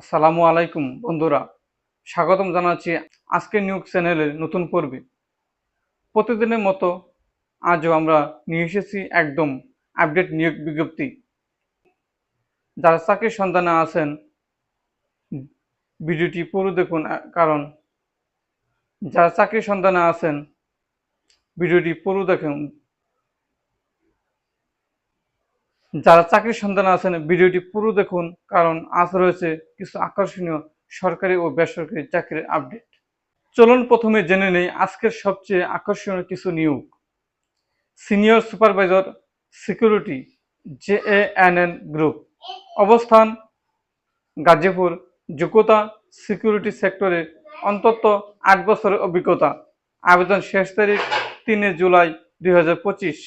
আসসালামু আলাইকুম, বন্ধুরা। স্বাগতম জানাচ্ছি আজকের নিউজ চ্যানেলের নতুন পর্বে। প্রতিদিনের মতো আজও আমরা নিয়ে এসেছি একদম আপডেট নিয়োগ বিজ্ঞপ্তি। যারা চাকরির সন্ধানে আছেন, ভিডিওটি পুরো দেখুন, কারণ যারা চাকরির সন্ধানে আছেন, ভিডিওটি পুরো দেখুন। যারা চাকরির সন্ধানে আছেন, ভিডিওটি পুরো দেখুন, কারণ আজ রয়েছে কিছু আকর্ষণীয় সরকারি ও বেসরকারি চাকরির আপডেট। চলুন প্রথমে জেনে নেই আজকের সবচেয়ে আকর্ষণীয় কিছু নিয়োগ। Senior supervisor security J N group. অবস্থান, গাজীপুর, যোগ্যতা, সিকিউরিটি সেক্টরে অন্তত আট বছরের অভিজ্ঞতা। আবেদন শেষ তারিখ তিনে জুলাই দুই হাজার পঁচিশ।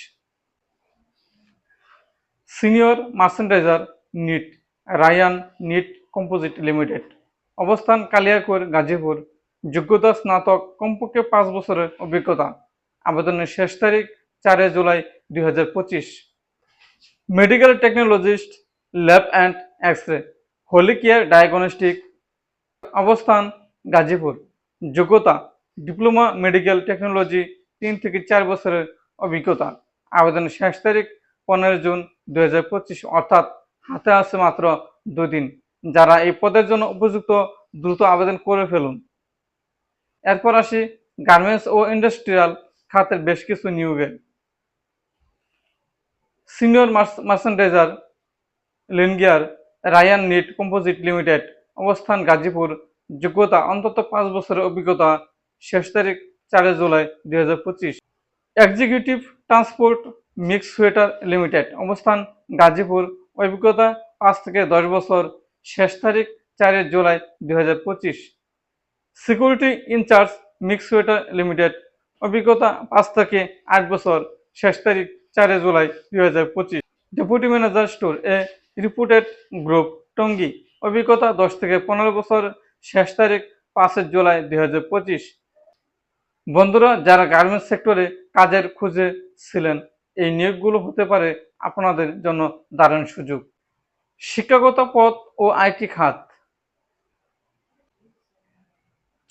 Senior merchandiser knit, Ryan knit composite limited. অবস্থান কালিয়াকৈর, গাজীপুর। যোগ্যতা স্নাতক, কমপক্ষে পাঁচ বছরের অভিজ্ঞতা। আবেদনের শেষ তারিখ চারে জুলাই দুই হাজার পঁচিশ। Medical technologist, lab and X ray holy care diagnostic. অবস্থান গাজীপুর। যোগ্যতা, ডিপ্লোমা মেডিকেল টেকনোলজি তিন থেকে চার বছরের অভিজ্ঞতা। আবেদনের শেষ তারিখ পনেরো জুন দুই হাজার পঁচিশ, অর্থাৎ হাতে আছে মাত্র দুদিন। যারা এই পদের জন্য উপযুক্ত, দ্রুত আবেদন করে ফেলুন। এরপর আসি গার্মেন্টস ও ইন্ডাস্ট্রিয়াল খাতের বেশ কিছু নিয়োগে। Senior merchandiser lingerie Ryan knit composite limited, অবস্থান গাজীপুর। যোগ্যতা অন্তত পাঁচ বছরের অভিজ্ঞতা। শেষ তারিখ চারে জুলাই দুই হাজার পঁচিশ। Executive transport mix sweater limited. অবস্থান গাজীপুর। অভিজ্ঞতা, পাঁচ থেকে দশ বছর। শেষ তারিখ চারে জুলাই দুই হাজার পঁচিশ। Security in charge mix sweater limited. অভিজ্ঞতা, পাঁচ থেকে আট বছর। শেষ তারিখ চারে জুলাই দুই হাজার পঁচিশ। Deputy manager store a reputed group Tongi. অভিজ্ঞতা, দশ থেকে পনেরো বছর। শেষ তারিখ, পাঁচের জুলাই দুই হাজার পঁচিশ। বন্ধুরা, যারা গার্মেন্টস সেক্টরে কাজের খুঁজে ছিলেন এই নিয়োগগুলো হতে পারে আপনাদের জন্য দারুণ সুযোগ। শিক্ষাগত পদ ও আইটি খাত।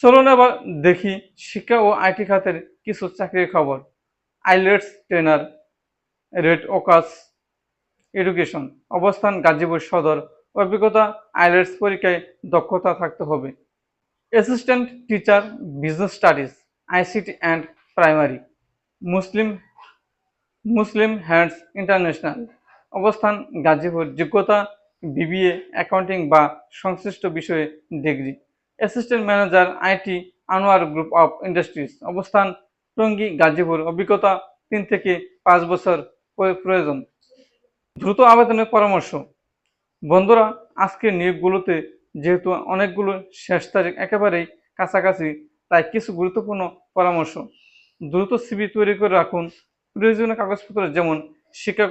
চলুন এবার দেখি শিক্ষা ও আইটি খাতের কিছু চাকরির খবর। IELTS, trainer, Red Oaks, Education, অবস্থান, গাজীপুর সদর, অভিজ্ঞতা, আইলেটস পরীক্ষায় দক্ষতা থাকতে হবে। Assistant, teacher, business studies, ICT and primary, Muslim Muslim Hands International. অবস্থান, গাজীপুর, যোগ্যতা, বিবিএ, অ্যাকাউন্টিং বা সংশ্লিষ্ট বিষয়ে degree. Assistant manager, IT, Anwar group of industries. অবস্থান, টঙ্গী, গাজীপুর। অভিজ্ঞতা, তিন থেকে পাঁচ বছর প্রয়োজন। দ্রুত আবেদনের পরামর্শ। বন্ধুরা, আজকের নিয়োগগুলোতে যেহেতু অনেকগুলো শেষ তারিখ একেবারেই কাছাকাছি, তাই কিছু গুরুত্বপূর্ণ পরামর্শ। দ্রুত সিবি তৈরি করে রাখুন। প্রয়োজনীয় কাগজপত্র যেমন শিক্ষা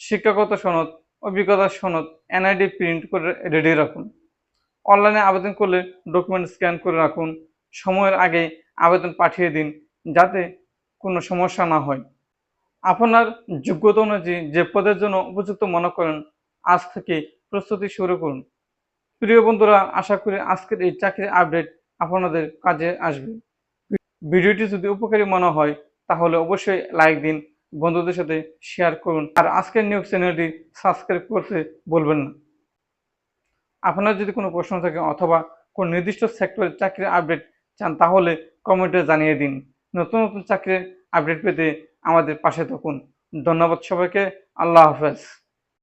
শিক্ষাগত সনদ অভিজ্ঞতার সনদ এনআইডি প্রিন্ট করে রেডি রাখুন। অনলাইনে আবেদন করলে ডকুমেন্ট স্ক্যান করে রাখুন। সময়ের আগে আবেদন পাঠিয়ে দিন যাতে কোনো সমস্যা না হয়। আপনার যোগ্যতা অনুযায়ী যে পদের জন্য উপযুক্ত মনে করেন, আজ থেকে প্রস্তুতি শুরু করুন। প্রিয় বন্ধুরা, আশা করি আজকের এই চাকরির আপডেট আপনাদের কাজে আসবে। ভিডিওটি যদি উপকারী মনে হয় তাহলে অবশ্যই লাইক দিন, বন্ধুদের সাথে শেয়ার করুন। আর আজকের নিউজ চ্যানেলটি সাবস্ক্রাইব করতে বলবেন না। আপনার যদি কোনো প্রশ্ন থাকে অথবা কোন নির্দিষ্ট সেক্টরের চাকরির আপডেট চান, তাহলে কমেন্টে জানিয়ে দিন। নতুন নতুন চাকরির আপডেট পেতে আমাদের পাশে থাকুন। ধন্যবাদ সবাইকে। আল্লাহ হাফেজ।